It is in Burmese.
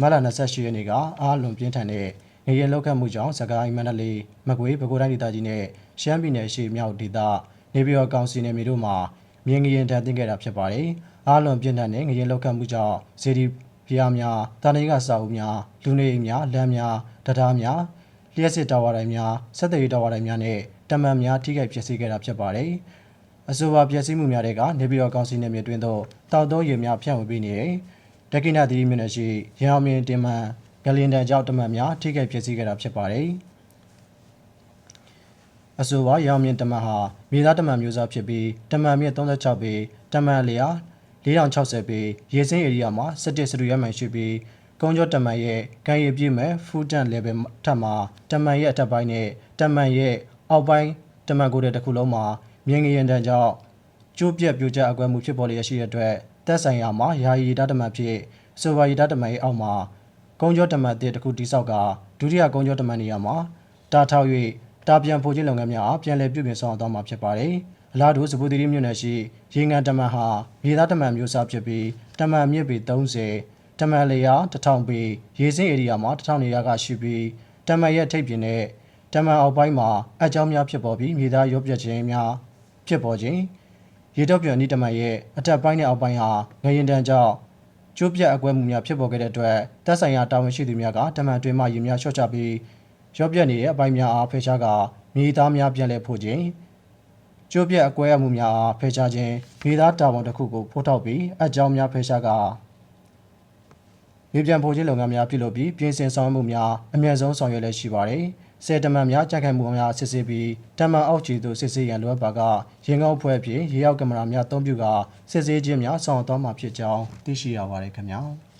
မလ28ရက်နေ့ကအားလွန်ပြင်းထန်တဲ့ငရေလောက်ခတ်မှုကြောင့်စကိုင်းမန္တလေးမကွေးပဲခူးတိုင်းဒေသကြီးနဲ့ရှမ်းပြည်နယ်ရှေ့မြောက်ဒေသနေပြည်တော်ကောင်စီနယ်မြေတို့မှာမြင်းငရင်တန်တင်ခဲ့တာဖြစ်ပါတယ်။အားလွန်ပြင်းထန်တဲ့ငရေလောက်ခတ်မှုကြောင့်ဇေဒီဖျားများတာနေကစာအုပ်များလူနေအိမ်များလမ်းများတရားများလျှက်စစ်တာဝါတိုင်းများဆက်သွယ်ရေးတာဝါတိုင်းများနဲ့တမန်များထိခိုက်ပျက်စီးခဲ့တာဖြစ်ပါတယ်။အဆိုပါပျက်စီးမှုများတဲ့ကနေပြည်တော်ကောင်စီနယ်မြေတွင်သို့တောက်သုံးရေများဖြန့်ဝေပေးနေတဲ့ ဒက္ခိဏသီရိမြို့နယ်ရှိရန်အောင်မြင်တင်မှန်ဂလင်တန်ကြောက်တမန်များထိခိုက်ပျက်စီးခဲ့တာဖြစ်ပါတယ်။အဆိုပါရန်အောင်မြင်တမန်ဟာမြေသားတမန်မျိုးစားဖြစ်ပြီးတမန်မြင့်36ပေတမန်လျာ4060ပေရေစင်းဧရိယာမှာ17စတူရမိုင်ရှိပြီးကုန်းကျော်တမန်ရဲ့ကန်ရည်ပြည့်မဲ့ဖူးတန် level ထပ်မှာတမန်ရဲ့အထက်ပိုင်းနဲ့တမန်ရဲ့အောက်ပိုင်းတမန်ကိုယ်တဲ့တစ်ခုလုံးမှာမြင်းငရင်တန်ကြောင့်ကျိုးပြက်ပြိုကျအကွက်မှုဖြစ်ပေါ်လျက်ရှိတဲ့အတွက် တက်ဆိုင်ရာမှာယာယီတာတမန်ဖြစ်ဆိုပါရီတာတမန်ရဲ့အောက်မှာကုန်းကျော်တမန်အသစ်တစ်ခုတိစောက်ကဒုတိယကုန်းကျော်တမန်နေရာမှာတာထောက်၍တာပြန်ဖို့ခြင်းလုပ်ငန်းများအားပြန်လည်ပြုပြင်ဆောင်သွားမှာဖြစ်ပါတယ်။အလားတူစပူတီရီမြို့နယ်ရှိရေငန်တမန်ဟာမြေသားတမန်မျိုးစားဖြစ်ပြီးတမန်မြစ်ပေ30တမန်လျာ1000ပေရေစင်းဧရိယာမှာ1000နေရာကရှိပြီးတမန်ရဲ့ထိပ်ပြင်နဲ့တမန်အောက်ပိုင်းမှာအကြောင်းများဖြစ်ပေါ်ပြီးမြေသားရုပ်ပြခြင်းများဖြစ်ပေါ်ခြင်း ရေတော့ပြန်ဤတမန်ရဲ့အထက်ပိုင်းနဲ့အောက်ပိုင်းဟာငရင်တန်ကြောင့်ကျိုးပြတ်အကွဲမှုများဖြစ်ပေါ်ခဲ့တဲ့အတွက်တပ်ဆိုင်ရာတာဝန်ရှိသူများကတမန်တွင်မှရေများလျှော့ချပြီးရော့ပြတ်နေတဲ့အပိုင်းများအားဖယ်ရှားကာမြေသားများပြန်လည်ဖို့ခြင်းကျိုးပြတ်အကွဲအမှုများအားဖယ်ရှားခြင်းမြေသားတာဝန်တစ်ခုကိုဖိုးထောက်ပြီးအကြောင်းများဖယ်ရှားကာမြေပြန်ဖို့ခြင်းလုပ်ငန်းများပြုလုပ်ပြီးပြင်ဆင်ဆောင်ရွက်မှုများအမြင့်ဆုံးဆောင်ရွက်လျက်ရှိပါတယ်။ ဆယ်တမန်များကြက်ခိုင်မှုများစစ်ဆေးပြီးတမန်အောက်ခြေသို့စစ်ဆေးရန်လိုအပ်ပါကရင်ကောင်းဖွဲ့အဖြစ်ရေရောက်ကင်မရာများအသုံးပြုကာစစ်ဆေးခြင်းများဆောင်ရွက်သွားမှာဖြစ်ကြောင်းသိရှိရပါတယ်ခင်ဗျာ။